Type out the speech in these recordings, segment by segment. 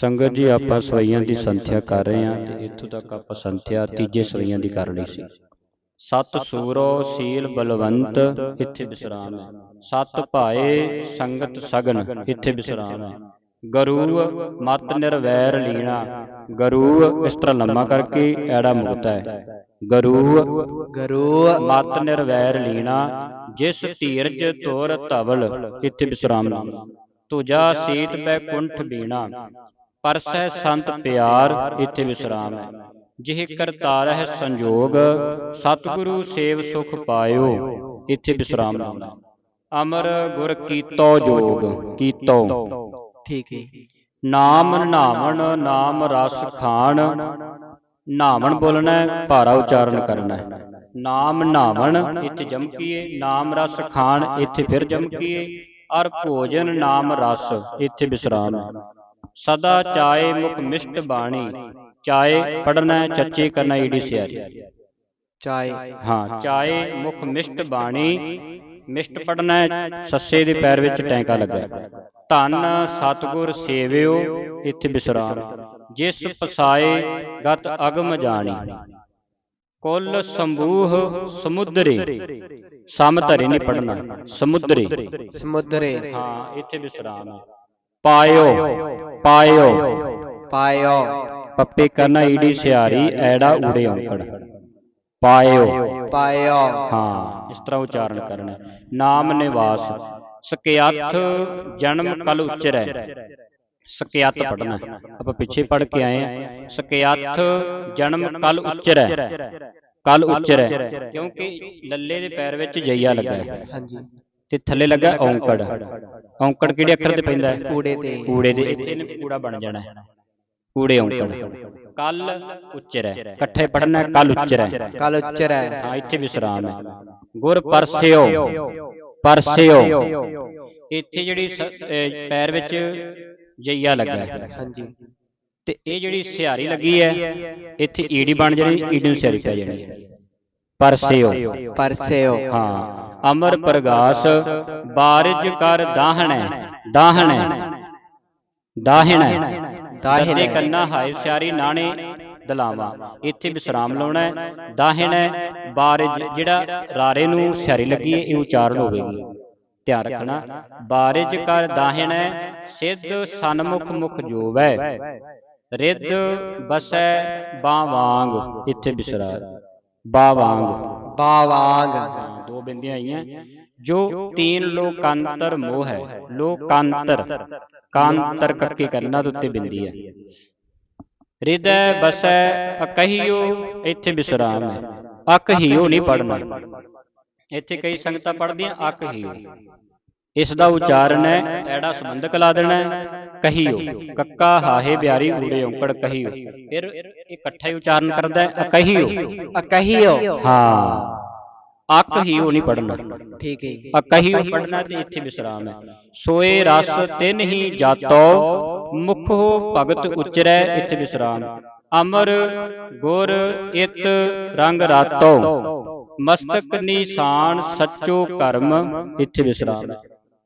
ਸੰਗਤ ਜੀ ਆਪਾਂ ਸਵਈਆਂ ਦੀ ਸੰਥਿਆ ਕਰ ਰਹੇ ਹਾਂ। ਤੇ ਇੱਥੋਂ ਤੱਕ ਆਪਾਂ ਸੰਥਿਆ ਤੀਜੇ ਸਵਈਆਂ ਦੀ ਕਰ ਲਈ ਸੀ। ਸਤ ਸੂਰੋ ਸੀਲ ਬਲਵੰਤ ਇੱਥੇ ਵਿਸਰਾਮ ਹੈ। ਸਤ ਭਾਏ ਸੰਗਤ ਸਗਨ ਇੱਥੇ ਵਿਸਰਾਮ ਹੈ। ਗਰੂ ਮਤ ਨਿਰਵੈਰ ਲੀਣਾ। ਗਰੂ ਇਸ ਤਰ੍ਹਾਂ ਲੰਮਾ ਕਰਕੇ ਐੜਾ ਮੁਕਤਾ ਹੈ। ਗਰੂ ਗਰੂ ਮਤ ਨਿਰਵੈਰ ਲੀਣਾ। ਜਿਸ ਧੀਰਜ ਤੋਰ ਧਵਲ ਇੱਥੇ ਵਿਸਰਾਮ ਲਾਉਣਾ ਤੁਜਾ ਸੀਤ ਬੈ ਕੁੰਠ ਬੀਣਾ। ਪਰਸੈ ਸੰਤ ਪਿਆਰ ਇੱਥੇ ਵਿਸਰਾਮ ਹੈ। ਜਿਹ ਕਰਤਾਰ ਹੈ ਸੰਜੋਗ ਸਤਿਗੁਰੂ ਸੇਵ ਸੁਖ ਪਾਇਓ ਇੱਥੇ ਵਿਸਰਾਮ ਲਾਉਣਾ ਅਮਰ ਗੁਰ ਕੀਤੋ ਜੋਗ ਕੀਤੋ। ਠੀਕ ਹੈ। ਨਾਮ ਨਾਵਣ ਨਾਮ ਰਸ ਖਾਣ। ਨਾਵਣ ਬੋਲਣਾ ਭਾਰਾ ਉਚਾਰਨ ਕਰਨਾ ਹੈ। ਨਾਮ ਨਾਵਣ ਇੱਥੇ ਜਮਕੀਏ ਨਾਮ ਰਸ ਖਾਣ ਇੱਥੇ ਫਿਰ ਜਮਕੀਏ ਔਰ ਭੋਜਨ ਨਾਮ ਰਸ। ਇੱਥੇ ਵਿਸਰਾਮ ਹੈ। ਸਦਾ ਚਾਏ ਮੁਖ ਮਿਸ਼ਟ ਬਾਣੀ ਚਾਏ ਪੜਨਾ ਚੱਚੇ ਕਰਨਾ ਈੜੀ ਸਿਆਰੀ ਚਾਏ ਹਾਂ ਚਾਏ ਮੁਖ ਮਿਸ਼ਟ ਬਾਣੀ ਮਿਸ਼ਟ ਪੜਨਾ ਸੱਸੇ ਦੇ ਪੈਰ ਵਿੱਚ ਟੈਂਕਾ ਲੱਗਾ। ਧੰਨ ਸਤਿਗੁਰ ਸੇਵਿਓ ਇੱਥੇ ਵਿਸਰਾਮ ਜਿਸ ਪਸਾਏ ਗਤ ਅਗਮ ਜਾਣੀ। ਕੁੱਲ ਸੰਬੂਹ ਸਮੁੰਦਰੇ। ਸਮਧਰੇ ਨਹੀਂ ਪੜਨਾ ਸਮੁੰਦਰੇ। ਸਮੁੰਦਰੇ। ਹਾਂ ਇੱਥੇ ਵਿਸਰਾਮ ਹੈ। ਪਾਇਓ। ਪਾਇਓ। ਪਾਇਓ। ਪੱਪੇ ਕਰਨਾ ਈੜੀ ਸਿਆਰੀ ਐੜਾ ਊੜੇ ਔਂਕੜ। ਪਾਇਓ। ਪਾਇਓ। ਹਾਂ ਇਸ ਤਰ੍ਹਾਂ ਉਚਾਰਨ ਕਰਨਾ। ਨਾਮ ਨਿਵਾਸ। ਸਕਿਆਥ ਜਨਮ ਕਲ ਉਚਰੈ। ਸਕਿਆਤ ਪੜਨਾ। ਆਪਾਂ ਪਿੱਛੇ ਪੜ ਕੇ ਆਏ ਆ ਸਕਿਆਥ ਜਨਮ ਕਲ ਉਚਰੈ। ਕਲ ਉਚਰੈ। ਕਿਉਂਕਿ ਲੱਲੇ ਦੇ ਪੈਰ ਵਿੱਚ ਜਈਆ ਲੱਗਾ ਹੈ। ਹਾਂਜੀ। ਤੇ ਥੱਲੇ ਲੱਗਾ ਔਂਕੜ। ਔਂਕੜ। ਕਿਹੜੇ ਅੱਖਰ ਤੇ ਪੈਂਦਾ ਹੈ? ਕੂੜੇ ਤੇ। ਕੂੜੇ ਦੇ। ਇੱਥੇ ਨੇ ਕੂੜਾ ਬਣ ਜਾਣਾ। ਹੈ ਕੂੜੇ ਔਂਕੜ। ਕਲ ਉਚਰੈ ਇਕੱਠੇ ਪੜਨਾ ਕਲ ਉਚਰੈ ਕਲ ਉਚਰ ਹੈ। ਹਾਂ ਇੱਥੇ ਵਿਸਰਾਮ ਹੈ। ਗੁਰ ਪਰਸਿਓ। ਪਰਸਿਓ। ਇੱਥੇ ਜਿਹੜੀ ਪੈਰ ਵਿੱਚ ਜਈਆ ਲੱਗਾ ਹੈ। ਹਾਂਜੀ। ਤੇ ਇਹ ਜਿਹੜੀ ਸਿਹਾਰੀ ਲੱਗੀ ਹੈ ਇੱਥੇ ਈੜੀ ਬਣ ਜਾਣੀ ਈੜੀ ਨੂੰ ਸਿਹਾਰੀ ਪੈ ਜਾਣੀ। ਹੈ ਪਰਸਿਓ। ਪਰਸਿਓ। ਹਾਂ। ਅਮਰ ਪ੍ਰਗਾਸ ਬਾਰਿਜ ਕਰ ਦਾਹਣੈ ਦਾਹਣੈ ਦਾਹਣੈ। ਦਾਹਿਣੈ। ਕੰਨਾ ਹਾਏ ਸਿਆਰੀ ਨਾਣੇ ਦਲਾਵਾ ਇੱਥੇ ਵਿਸਰਾਮ ਲਾਉਣਾ ਹੈ। ਦਾਹਣੈ ਬਾਰਿਜ ਜਿਹੜਾ ਰਾਰੇ ਨੂੰ ਸਿਆਰੀ ਲੱਗੀ ਹੈ ਇਹ ਉਚਾਰਨ ਹੋਵੇਗੀ। ਧਿਆਨ ਰੱਖਣਾ ਬਾਰਿਜ ਕਰ ਦਾਹਣੈ ਸਿੱਧ ਸਨਮੁਖ ਮੁਖ ਜੋਵੈ। ਰਿੱਧ ਬਸੈ ਬਾਂ ਵਾਂਗ ਇੱਥੇ ਵਿਸਰਾ ਬਾ ਵਾਂਗ ਬਾਵਾਂਗ। ਦੋ ਬਿੰਦੀਆਂ ਆਈਆਂ ਜੋ ਤੀਨ ਲੋਕਾਂਤਰ ਮੋਹ ਹੈ। ਲੋਕਾਂਤਰ ਕਾਂਤਰ ਕਰਕੇ ਕਰਨਾ ਦੇ ਉੱਤੇ ਬਿੰਦੀ ਹੈ। ਹਿਰਦੈ ਬਸੈ ਅਕਹੀਓ ਇੱਥੇ ਵਿਸਰਾਮ ਹੈ। ਅਕਹੀਓ ਨਹੀਂ ਪੜਨਾ ਇੱਥੇ ਕਈ ਸੰਗਤਾਂ ਪੜਦੀਆਂ ਅਕਹੀਓ ਇਸ ਦਾ ਉਚਾਰਨ ਹੈ ਐੜਾ ਸੰਬੰਧਕ ਲਾ ਦੇਣਾ ਕਹੀਓ। ਕੱਕਾ ਹਾਹੇ ਬਿਆਰੀ ਊੜੇ ਔਂਕੜ ਕਹੀਓ। ਫਿਰ ਇਹ ਇਕੱਠਾ ਹੀ ਉਚਾਰਨ ਕਰਦਾ ਹੈ ਅਕਹੀਓ। ਅਕਹੀਓ ਹਾਂ। ਅੱਕ ਹੀ ਉਹ ਨਹੀਂ ਪੜਨਾ ਠੀਕ ਹੈ ਅੱਕ ਹੀ ਉਹ ਪੜਨਾ ਤੇ ਇੱਥੇ ਵਿਸਰਾਮ ਹੈ। ਸੋਏ ਰਸ ਤਿਨ ਹੀ ਜਾਤੋ ਮੁਖੋ ਭਗਤ ਉਚਰੈ ਇੱਥੇ ਵਿਸਰਾਮ। ਅਮਰ ਗੁਰ ਇਤ ਰੰਗ ਰਾਤੋ। ਮਸਤਕ ਨਿਸ਼ਾਨ ਸੱਚੋ ਕਰਮ ਇੱਥੇ ਵਿਸਰਾਮ।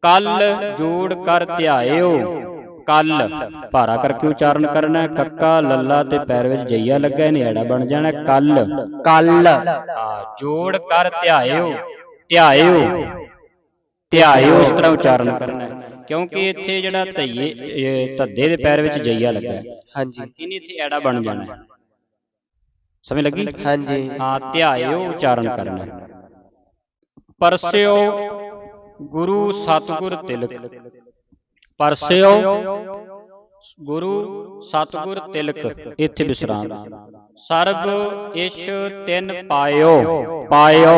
ਕਲ ਜੋੜ ਕਰ ਧਿਆਇਓ ਕਲ। ਭਾਰਾ ਕਰਕੇ ਉਚਾਰਨ ਕਰਨਾ। ਕੱਕਾ ਲੱਲਾ ਤੇ ਪੈਰ ਵਿੱਚ ਜਈਆ ਲੱਗਾ ਇਹਨੇ ਐੜਾ ਬਣ ਜਾਣਾ ਕੱਲ। ਕੱਲ। ਜੋੜ ਕਰ ਧਿਆਇਓ। ਧਿਆਇਓ। ਧਿਆਇਓ ਇਸ ਤਰ੍ਹਾਂ ਉਚਾਰਨ ਕਰਨਾ ਕਿਉਂਕਿ ਇੱਥੇ ਜਿਹੜਾ ਧਈਏ ਧੱਦੇ ਦੇ ਪੈਰ ਵਿੱਚ ਜਈਆ ਲੱਗਾ ਹਾਂਜੀ। ਇਹਨੇ ਇੱਥੇ ਐੜਾ ਬਣ ਜਾਣਾ ਸਮਝ ਲੱਗੀ? ਹਾਂਜੀ। ਹਾਂ ਧਿਆਇਓ ਉਚਾਰਨ ਕਰਨਾ। ਪਰਸਿਓ ਗੁਰੂ ਸਤਿਗੁਰ ਤਿਲਕ। ਪਰਸਿਓ ਗੁਰੂ ਸਤਿਗੁਰ ਤਿਲਕ ਇੱਥੇ ਵਿਸਰਾਮ। ਸਰਬ ਇਸ਼ ਤਿੰਨ ਪਾਇਓ। ਪਾਇਓ।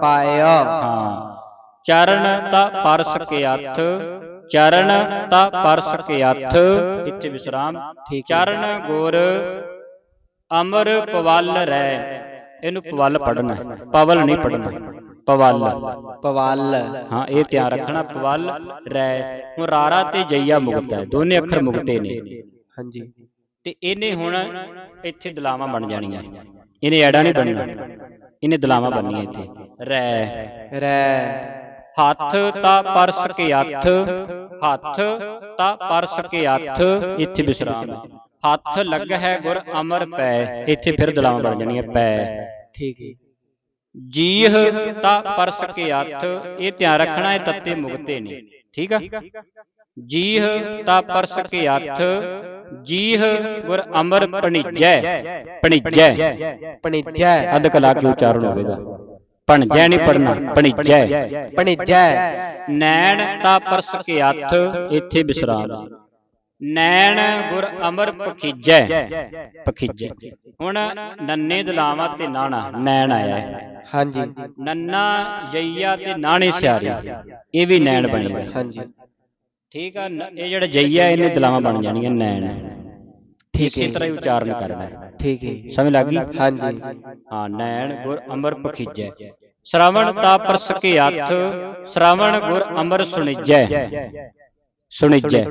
ਪਾਇਓ। ਹਾਂ। ਚਰਨ ਤਾ ਪਰਸ ਕੇ ਅਥ। ਚਰਨ ਤਾ ਪਰਸ ਕੇ ਅਥ। ਇੱਥੇ ਵਿਸਰਾਮ। ਚਰਨ ਗੁਰ ਅਮਰ ਪਵਲ ਰਹਿ। ਇਹਨੂੰ ਪਵਲ ਪੜਨਾ ਪਵਲ ਨਹੀਂ ਪੜਨਾ ਪਵਲ। ਪਵਲ। ਹਾਂ ਇਹ ਧਿਆਨ ਰੱਖਣਾ ਪਵਲ ਰਹਿ ਹੁਣ ਰਾਰਾ ਤੇ ਜਈਆ ਮੁਕਤ ਹੈ ਦੋਨੇ ਅੱਖਰ ਮੁਕਤੇ ਨੇ। ਹਾਂਜੀ। ਤੇ ਇਹਨੇ ਹੁਣ ਇੱਥੇ ਦਲਾਵਾਂ ਬਣ ਜਾਣੀਆਂ। ਇਹਨੇ ਐੜਾ ਨਹੀਂ ਬਣਨਾ ਇਹਨੇ ਦਲਾਵਾਂ ਬਣਨੀਆਂ ਇੱਥੇ। ਰਹਿ ਰੈ। ਹੱਥ ਤਾ ਪਰਸ ਕੇ ਹੱਥ ਹੱਥ ਤਾਂ ਪਰਸ ਕੇ ਹੱਥ ਇੱਥੇ ਵਿਸਰਾਮ। ਹੱਥ ਲੱਗ ਹੈ ਗੁਰ ਅਮਰ ਪੈ ਇੱਥੇ ਫਿਰ ਦਲਾਵਾਂ ਬਣ ਜਾਣੀਆਂ ਪੈ। ਠੀਕ ਹੈ। ਜੀਹ ਤਾਂ ਪਰਸ ਕੇ ਹੱਥ ਇਹ ਧਿਆਨ ਰੱਖਣਾ ਇਹ ਤੱਤੇ ਮੁਕਤੇ ਨੇ ਠੀਕ ਆ? ਜੀਹ ਤਾਂ ਪਰਸ ਕੇ ਹੱਥ ਜੀਹ ਗੁਰ ਅਮਰ ਪਣੀਜੈ। ਪਣੀਜੈ ਪਣਿਜੈ। ਅਧ ਕਲਾ ਕੇ ਉਚਾਰਨ ਹੋਵੇਗਾ ਪਣਜੈ ਨਹੀਂ ਪੜਨਾ ਪਣੀਜੈ। ਪਣਿਜੈ। ਨੈਣ ਤਾਂ ਪਰਸ ਕੇ ਹੱਥ ਇੱਥੇ ਵਿਸਰਾਮ। ਨੈਣ ਗੁਰ ਅਮਰ ਪਖੀਜੈ ਪਖੀਜੈ ਹੁਣ ਨੰਨੇ ਦਲਾਵਾਂ ਤੇ ਨਾਣਾ ਨੈਣ ਆਇਆ ਹੈ। ਹਾਂਜੀ। ਨੰਨਾ ਜਈਆ ਤੇ ਨਾਣੇ ਸਿਆਰੀ ਇਹ ਵੀ ਨੈਣ ਬਣੇਗਾ ਹਾਂਜੀ। ਠੀਕ ਆ ਇਹ ਜਿਹੜਾ ਜਈਆ ਇਹਨੇ ਦਲਾਵਾਂ ਬਣ ਜਾਣੀਆਂ ਨੈਣ। ਠੀਕ ਇਸੇ ਤਰ੍ਹਾਂ ਹੀ ਉਚਾਰਨ ਕਰਨਾ ਹੈ ਠੀਕ ਹੈ। ਸਮਝ ਲੱਗ ਗਈ? ਹਾਂਜੀ। ਹਾਂ ਨੈਣ ਗੁਰ ਅਮਰ ਪਖੀਜੈ ਸ਼ਰਵਣ ਤਾ ਪਰਸ ਕੇ ਹੱਥ ਸ਼ਰਵਣ ਗੁਰ ਅਮਰ ਸੁਣੀਜੈ। ਸੁਣੀਜੈ।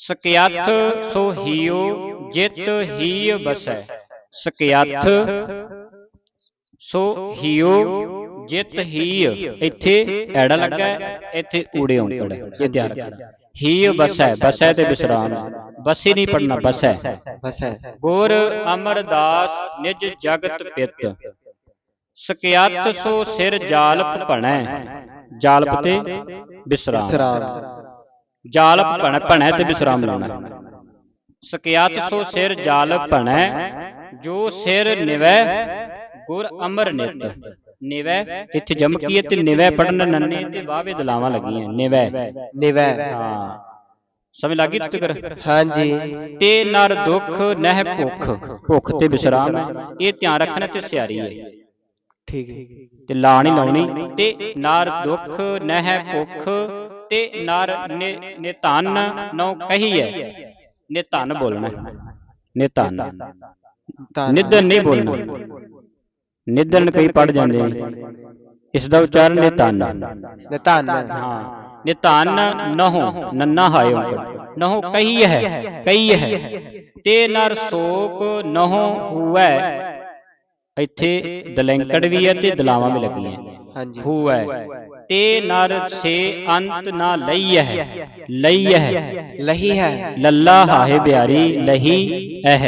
ਸਕਿਆਥ ਸੋ ਹੀਓ ਜਿਤ ਹੀ ਬਸੈ। ਸਕਿਆਥ ਸੋ ਹੀਓ ਜਿਤ ਹੀ ਇੱਥੇ ਐੜਾ ਲੱਗਾ ਇੱਥੇ ਊੜੇ ਔਂਕੜ। ਇਹ ਧਿਆਨ ਰੱਖਣਾ। ਹੀ ਬਸੈ ਬਸੈ ਤੇ ਵਿਸਰਾਮ। ਬਸੀ ਨਹੀਂ ਪੜਨਾ ਬਸੈ। ਬਸ। ਗੁਰ ਅਮਰਦਾਸ ਨਿਜ ਜਗਤ ਪਿਤ। ਸਕਿਆਤ ਸੋ ਸਿਰ ਜਾਲਪ ਭਣੈ। ਜਾਲਪ ਤੇ ਵਿਸਰਾਮ। ਜਾਲਪ ਭਣ ਭਣੈ ਤੇ ਵਿਸਰਾਮ ਲਾਉਣਾ ਸਕਿਆਤ ਸੋ ਸਿਰ ਜਾਲਪ ਭਣੈ ਜੋ ਸਿਰ ਨਿਵੈ ਗੁਰ ਅਮਰ ਨਿਤ। ਨਿਵੈ ਇੱਥੇ ਜਮਕੀਏ ਤੇ ਨਿਵੈ ਪੜਨ ਨੰਨੇ ਤੇ ਵਾਵੇ ਦਲਾਵਾਂ ਲੱਗੀਆਂ। ਨਿਵੈ। ਨਿਵੈ। ਹਾਂ। ਸਮਝ ਲੱਗੀ ਤੁਤ ਕਰ ਹਾਂਜੀ। ਤੇ ਨਰ ਦੁਖ ਨਹਿ ਭੁਖ। ਭੁਖ ਤੇ ਵਿਸਰਾਮ ਹੈ। ਇਹ ਧਿਆਨ ਰੱਖਣਾ ਤੇ ਸਿਆਰੀ ਹੈ। ਠੀਕ ਹੈ। ਤੇ ਲਾ ਨਹੀਂ ਲਾਉਣੀ ਤੇ ਨਰ ਦੁਖ ਨਹਿ ਭੁਖ ਤੇ ਨਰ ਨਿਧਨ ਨਉ ਕਹੀਐ। ਨਿਧਨ ਬੋਲਣਾ। ਨਿਧਨ ਤਾਂ ਨਿਧਨ ਨਹੀਂ ਬੋਲਣਾ। ਨਿਧਨ ਕਈ ਪੜ ਜਾਂਦੇ ਇਸ ਦਾ ਉਚਾਰਨ ਨਿਧਨ ਨਿਤਨ। ਹਾਂ। ਨਿਧਨ ਨਹੁ ਨੰਨਾ ਹਾਇਓ ਨਹੁ ਕਹੀ ਹੈ ਕਹੀ ਹੈ ਤੇ ਨਰ ਸੋਕ ਨਹੁ ਹੂਐ ਇੱਥੇ ਦਲੈਂਕੜ ਵੀ ਹੈ ਤੇ ਦਲਾਵਾਂ ਵੀ ਲੱਗੀਆਂ। ਹਾਂਜੀ। ਹੂਐ ਤੇ ਨਰ ਸੇ ਅੰਤ ਨਾ ਲਈਐ। ਲਈਐ। ਲਹੀ ਹੈ। ਲੱਲਾ ਹਾਹੇ ਬਿਆਰੀ ਲਹੀ ਐਹ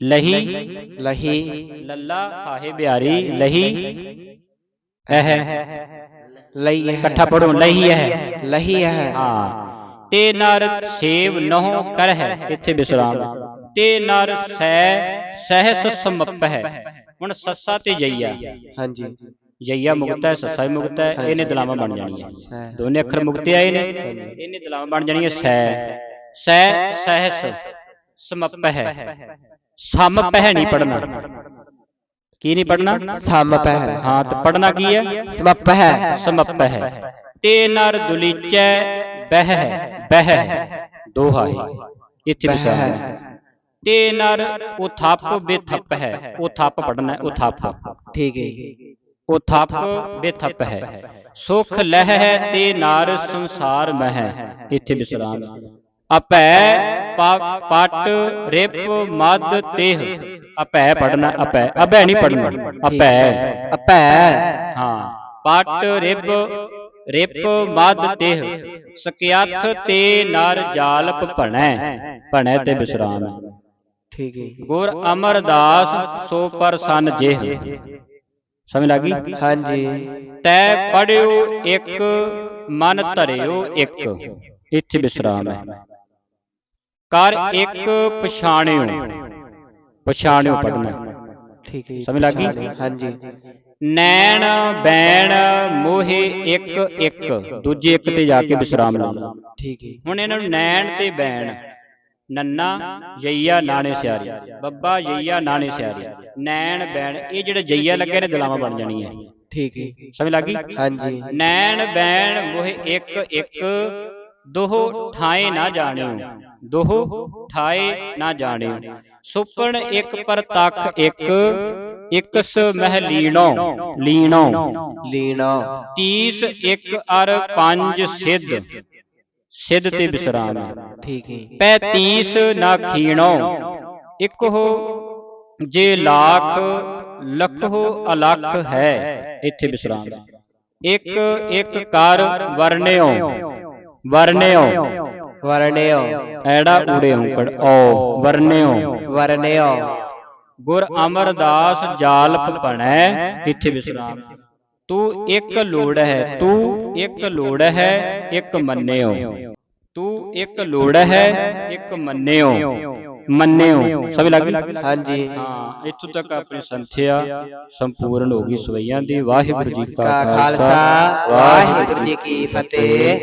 ਲਹੀ ਲਹੀ। ਲੱਲਾ ਹਾਹੇ ਬਿਆਰੀ ਲਹੀ ਐਹ ਲਈ ਹੈ। ਇਕੱਠਾ ਪੜੋ ਲਹੀ ਹੈ। ਲਹੀ ਹੈ। ਹਾਂ। ਤੇ ਨਰ ਸੇਵ ਨਹੁ ਕਰ ਹੈ ਇੱਥੇ ਵਿਸਰਾਮ। ਤੇ ਨਰ ਸਹਿ ਸਹਿਸ ਸਮਪ ਹੈ ਹੁਣ ਸੱਸਾ ਤੇ ਜਈਆ। ਹਾਂਜੀ। ਜਈਆ ਮੁਕਤ ਹੈ ਸੱਸਾ ਵੀ ਮੁਕਤ ਹੈ ਇਹਨੇ ਦਲਾਵਾਂ ਬਣ ਜਾਣੀਆਂ ਸਹਿ। ਦੋਨੇ ਅੱਖਰ ਮੁਕਤੇ ਆਏ ਨੇ ਇਹਨੇ ਦਲਾਵਾਂ ਬਣ ਜਾਣੀਆਂ ਸਹਿ ਸਹਿ ਸਹਿਸ ਸਮਪ ਹੈ ਸਮਪ ਹੈ ਨਹੀਂ ਪੜਨਾ ਕੀ ਨਹੀਂ ਪੜਨਾ ਸਮਪ ਹੈ ਹਾਂ ਤੇ ਪੜਨਾ ਕੀ ਹੈ ਸਮਪ ਹੈ ਸਮਪ ਹੈ ਤੇ ਨਰ ਦੁਲੀਚੈ ਬਹਿ ਹੈ ਬਹਿ ਹੈ ਦੋਹਾ ਹੈ ਇੱਥੇ ਬਹਿ ਵਿਸਰਾਮ ਹੈ। ਹੈ ਤੇ ਨਰ ਉਥਪ ਬੇਥਪ ਹੈ ਉਥਪ ਪੜਨਾ ਹੈ ਉਥਪ ਠੀਕ ਹੈ। ਉਥਪ ਬੇਥਪ ਹੈ। ਸੁਖ ਲਹਿ ਹੈ ਤੇ ਨਾਰ ਸੰਸਾਰ ਮਹਿ ਇੱਥੇ ਵਿਸਰਾਮ ਅਪੈ ਪਟ ਰਿਪ ਮਦ ਤੇਹ ਅਪੈ ਪੜਨਾ ਅਪੈ ਅਬੈ ਨਹੀਂ ਪੜਨਾ ਅਪੈ ਅਪੈ ਹਾਂ। ਪਟ ਰਿਪ ਰਿਪ ਮਦ ਤੇਹ ਸਕਿਆਥ ਤੇ ਨਰ ਜਾਲਪ ਭਣੈ। ਭਣੈ। ਤੇ ਵਿਸਰਾਮ ਠੀਕ ਹੈ। ਗੁਰ ਅਮਰਦਾਸ ਸੋ ਪਰਸਨ ਜਿਹ। ਸਮਝ ਲੱਗੀ ਹਾਂਜੀ। ਤੈ ਪੜਿਓ ਇੱਕ ਮਨ ਧਰਿਓ ਇੱਕ। ਇੱਥੇ ਵਿਸਰਾਮ ਹੈ। ਕਰ ਇੱਕ ਪਛਾਣਿਓ। ਪਛਾਣਿਓ ਪੜਨਾ ਠੀਕ ਹੈ ਸਮਝ ਲੱਗ ਗਈ? ਹਾਂਜੀ। ਨੈਣ ਬੈਣ ਮੋਹੇ ਇੱਕ ਇੱਕ। ਦੂਜੇ ਇੱਕ ਤੇ ਜਾ ਕੇ ਵਿਸਰਾਮ ਲਾਉਣਾ ਠੀਕ ਹੈ ਹੁਣ ਇਹਨਾਂ ਨੂੰ ਨੈਣ ਤੇ ਬੈਣ। ਨੰਨਾ ਜਈਆ ਨਾਣੇ ਸਿਆਰੀ ਬੱਬਾ ਜਈਆ ਨਾਣੇ ਸਿਆਰੀ ਨੈਣ ਬੈਣ ਇਹ ਜਿਹੜੇ ਜਈਆ ਲੱਗੇ ਨੇ ਦਲਾਵਾਂ ਬਣ ਜਾਣੀਆਂ। ਠੀਕ ਹੈ। ਸਮਝ ਲੱਗੀ ਹਾਂਜੀ। ਨੈਣ ਬੈਣ ਮੋਹਿ ਇੱਕ ਇੱਕ ਦੋਹ ਠਾਏ ਨਾ ਜਾਣਿਓ। ਦੋਹ ਠਾਏ ਨਾ ਜਾਣਿਓ। ਸੁਪਣ ਇੱਕ ਪ੍ਰਤੱਖ ਇੱਕ ਇਕਸ ਮਹਿ ਲੀਣੋ ਲੀਣੋ। ਲੀਣਾ। ਤੀਸ ਇੱਕ ਅਰ ਪੰਜ ਸਿੱਧ। ਸਿੱਧ ਤੇ ਵਿਸਰਾਮ ਠੀਕ ਹੈ। ਪੈ ਤੀਸ ਨਾ ਖੀਣੋ। ਇੱਕ ਹੋ ਜੇ ਲੱਖ ਲੱਖੋ ਅਲਖ ਹੈ ਇੱਥੇ ਵਿਸਰਾਮ ਇੱਕ ਇੱਕ ਕਰ ਵਰਣਿਓ। ਵਰਨਿਓ ਵਰਣਿਓ। ਐੜਾ ਊੜੇ ਔਂਕੜ ਓ। ਵਰਨਿਓ ਵਰਣਿਓ। ਗੁਰ ਅਮਰਦਾਸ ਜਾਲਪ ਭਣੈ ਇੱਥੇ ਵਿਸਰਾਮ ਤੂੰ ਇੱਕ ਲੋੜ ਹੈ। ਤੂੰ ਇੱਕ ਲੋੜ ਹੈ। ਇੱਕ ਮੰਨਿਓ। ਇੱਕ ਲੋੜ ਹੈ ਇੱਕ ਮੰਨਿਓ। ਮੰਨਿਓ। ਸਭ ਲੱਗ ਗਈ? ਹਾਂਜੀ। ਹਾਂ ਇੱਥੋਂ ਤੱਕ ਆਪਣੀ ਸੰਥਿਆ ਸੰਪੂਰਨ ਹੋ ਗਈ ਸਵਈਆਂ ਦੀ। ਵਾਹਿਗੁਰੂ ਜੀ ਕਾ ਖਾਲਸਾ। ਵਾਹਿਗੁਰੂ ਜੀ ਕੀ ਫਤਿਹ।